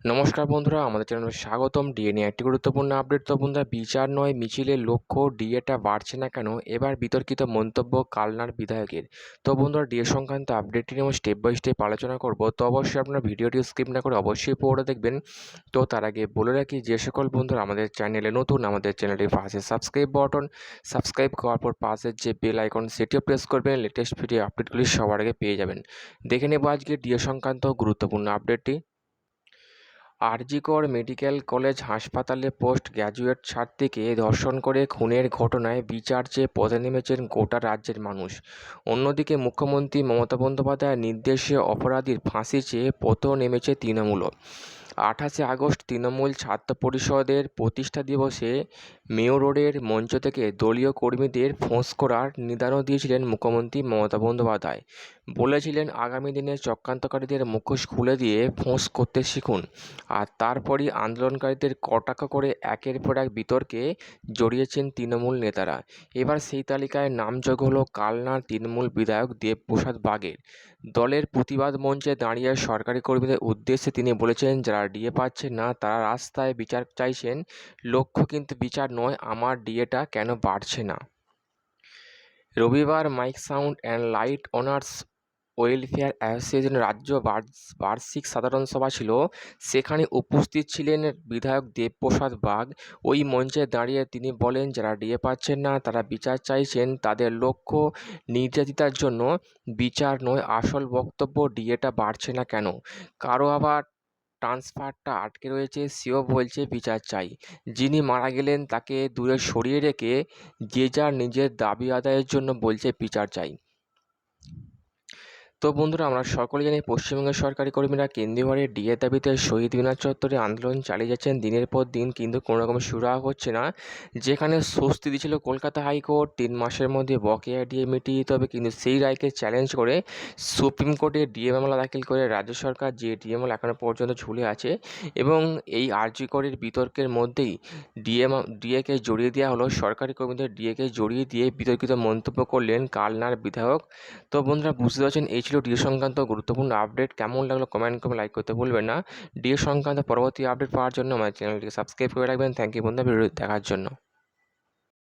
নমস্কার বন্ধুরা, আমাদের চ্যানেলে স্বাগতম। ডিএ নিয়ে একটি গুরুত্বপূর্ণ আপডেট। তো বন্ধুরা, বিচার নয়, মিছিলের লক্ষ্য ডিএটা বাড়ছে না কেন? এবার বিতর্কিত মন্তব্য কালনার বিধায়কের। তো বন্ধুরা ডিএ সংক্রান্ত আপডেটটি নিয়ে স্টেপ বাই স্টেপ আলোচনা করব। তো অবশ্যই আপনার ভিডিওটি স্কিপ না করে অবশ্যই পড়ে দেখবেন। তো তার আগে বলে রাখি, যে সকল বন্ধুরা আমাদের চ্যানেলে নতুন, আমাদের চ্যানেলটির পাশে সাবস্ক্রাইব বাটন সাবস্ক্রাইব করার পর পাশের যে বেল আইকন সেটিও প্রেস করবেন। লেটেস্ট ভিডিও আপডেটগুলি সবার আগে পেয়ে যাবেন। দেখে নেব আজকে ডিএ সংক্রান্ত গুরুত্বপূর্ণ আপডেটটি আরজিকর মেডিকেল কলেজ হাসপাতালে পোস্ট গ্র্যাজুয়েট ছাত্রীকে ধর্ষণ করে খুনের ঘটনায় বিচার চেয়ে পথে নেমেছেন গোটা রাজ্যের মানুষ। অন্যদিকে মুখ্যমন্ত্রী মমতা বন্দ্যোপাধ্যায়ের নির্দেশে অপরাধীর ফাঁসি চেয়ে পথেও নেমেছে তৃণমূলও আঠাশে আগস্ট তৃণমূল ছাত্র পরিষদের প্রতিষ্ঠা দিবসে মেয়র রোডের মঞ্চ থেকে দলীয় কর্মীদের ফোঁস করার নিদানও দিয়েছিলেন মুখ্যমন্ত্রী মমতা বন্দ্যোপাধ্যায়। বলেছিলেন, আগামী দিনে চক্রান্তকারীদের মুখোশ খুলে দিয়ে ফোঁস করতে শিখুন আর তারপরই আন্দোলনকারীদের কটাক্ষ করে একের পর এক বিতর্কে জড়িয়েছেন তৃণমূল নেতারা। এবার সেই তালিকায় নামযোগ হলো কালনার তৃণমূল বিধায়ক দেবপ্রসাদ বাগের। দলের প্রতিবাদ মঞ্চে দাঁড়িয়ে সরকারি কর্মীদের উদ্দেশ্যে তিনি বলেছেন, যারা ডিএ পাচ্ছেন না, তারা রাস্তায় বিচার চাইছেন। লক্ষ্য কিন্তু বিচার নয়, আমার ডিএটা কেন বাড়ছে না? রবিবার mic sound and light owners welfare association রাজ্য বার্ষিক সাধারণ সভা ছিল। সেখানে উপস্থিত ছিলেন বিধায়ক দেবপ্রসাদ বাগ। ওই মঞ্চে দাঁড়িয়ে তিনি বলেন, যারা ডিএ পাচ্ছেন না, তারা বিচার চাইছেন। তাদের লক্ষ্য নির্যাতিতার জন্য বিচার নয়, আসল বক্তব্য ডিএটা বাড়ছে না কেন? কারও আবার ট্রান্সফারটা আটকে রয়েছে, সেও বলছে বিচার চাই। যিনি মারা গেলেন, তাকে দূরে সরিয়ে রেখে যে যার নিজের দাবি আদায়ের জন্য বলছে বিচার চাই। তো বন্ধুরা, আমরা সকলে জানি পশ্চিমবঙ্গের সরকারি কর্মীরা কেন্দ্রীয় কেন্দ্রীয়ভাবে ডিএ দাবিতে শহীদ মিনার চত্বরে আন্দোলন চালিয়ে যাচ্ছেন। দিনের পর দিন কিন্তু কোনো রকম সুরাহা হচ্ছে না। যেখানে স্বস্তি দিয়েছিল কলকাতা হাইকোর্ট, তিন মাসের মধ্যে বকেয়া ডিএ মিটিয়ে দিতে হবে। কিন্তু সেই রায়কে চ্যালেঞ্জ করে সুপ্রিম কোর্টে ডিএ মামলা দাখিল করে রাজ্য সরকার যে ডিএ মামলা এখনও পর্যন্ত ঝুলে আছে এবং এই আরজি করের বিতর্কের মধ্যেই ডিএ ডিএকে জড়িয়ে দেওয়া হলো। সরকারি কর্মীদের ডিএকে জড়িয়ে দিয়ে বিতর্কিত মন্তব্য করলেন কালনার বিধায়ক। তো বন্ধুরা, বুঝতে পারছেন এই ছিল ডিএ সংক্রান্ত গুরুত্বপূর্ণ আপডেট। কেমন লাগল কমেন্ট করে লাইক করতে ভুলবেন না। ডিএ সংক্রান্ত পরবর্তী আপডেট পাওয়ার জন্য আমার চ্যানেলটিকে সাবস্ক্রাইব করে রাখবেন। থ্যাংক ইউ বন্ধু ভিডিও দেখার জন্য।